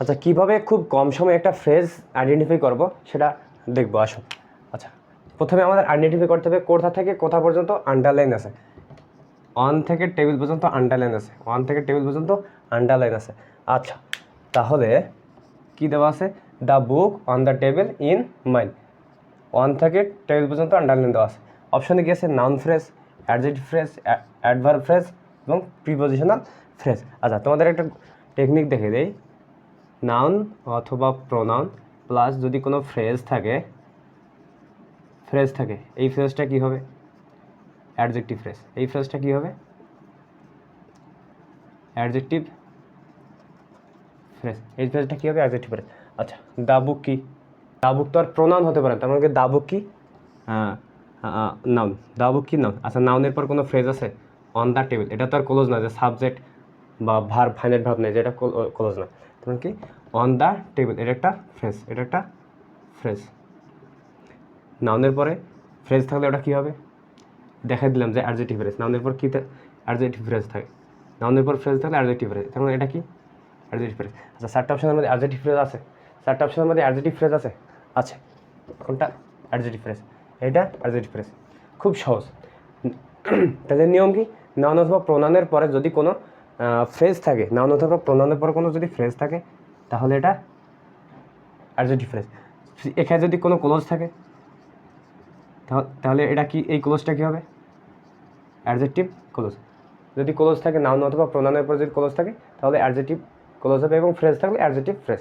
আচ্ছা কীভাবে খুব কম সময়ে একটা ফ্রেজ আইডেন্টিফাই করব সেটা দেখব আসো আচ্ছা প্রথমে আমাদের আইডেন্টিফাই করতে হবে কোথা থেকে কোথা পর্যন্ত আন্ডারলাইন আছে। অন থেকে টেবিল পর্যন্ত আন্ডারলাইন আছে। ওয়ান থেকে টেবিল পর্যন্ত আন্ডারলাইন আছে। আচ্ছা তাহলে কি দেওয়া আছে? The book on the table in mind one থেকে টেবিল পর্যন্ত আন্ডারলাইন দেওয়া আছে। অপশনে আছে noun phrase adjective phrase adverb phrase এবং প্রিপোজিশনাল ফ্রেজ আচ্ছা তোমাদের একটা টেকনিক দেখে দেই। নাউন অথবা প্রোনাউন প্লাস যদি কোনো ফ্রেজ থাকে ফ্রেজ থাকে, এই ফ্রেজটা কি হবে? অ্যাডজেক্টিভ ফ্রেজ এই ফ্রেজটা কি হবে? অ্যাডজেক্টিভ ফ্রেজ এই ফ্রেজটা কী হবে? অ্যাডজেক্টিভ ফ্রেজ আচ্ছা দাবুক কি দাবুক তো আর প্রোনাউন হতে পারে তার মানে দাবুক? কি নাউন দাবুক কি নাউন আচ্ছা নাউনের পর কোনো ফ্রেজ আছে? অন দ্য টেবিল এটা তো আর ক্লোজ না, যে সাবজেক্ট বা ভার ফাইনাল ভাব নেই, যেটা ক্লোজ না। তোমার কি? অন দ্য টেবিল এটা একটা ফ্রেজ এটা একটা ফ্রেজ নাউনের পরে ফ্রেজ থাকলে ওটা কী হবে? দেখাই দিলাম যে অ্যাডজেক্টিভ ফ্রেজ নাউনের পর কী অ্যাডজেক্টিভ ফ্রেজ থাকে। নাউনের পর ফ্রেজ থাকলে অ্যাডজেক্টিভ ফ্রেজ তার মানে এটা কি? অ্যাডজেক্টিভ ফ্রেজ আচ্ছা চারটা অপশনের মধ্যে অ্যাডজেক্টিভ ফ্রেজ আছে। চারটা অপশনের মধ্যে অ্যাডজেক্টিভ ফ্রেজ আছে? আছে। কোনটা? অ্যাডজেক্টিভ ফ্রেজ এটা অ্যাডজেক্টিভ ফ্রেজ খুব সহজ। তাদের নিয়ম কি? নাউন অথবা প্রণানের পরে যদি কোনো ফ্রেজ থাকে। নাউন অথবা প্রণানের পর কোনো যদি ফ্রেজ থাকে, তাহলে এটা অ্যাডজেক্টিভ ফ্রেজ এখানে যদি কোনো ক্লোজ থাকে, তাহ- তাহলে এটা কি, এই ক্লোজটা কী হবে? অ্যাডজেক্টিভ ক্লোজ যদি ক্লোজ থাকে নাউন অথবা প্রণানের পর যদি ক্লোজ থাকে, তাহলে অ্যাডজেক্টিভ ক্লোজ হবে এবং ফ্রেজ থাকলে অ্যাডজেক্টিভ ফ্রেজ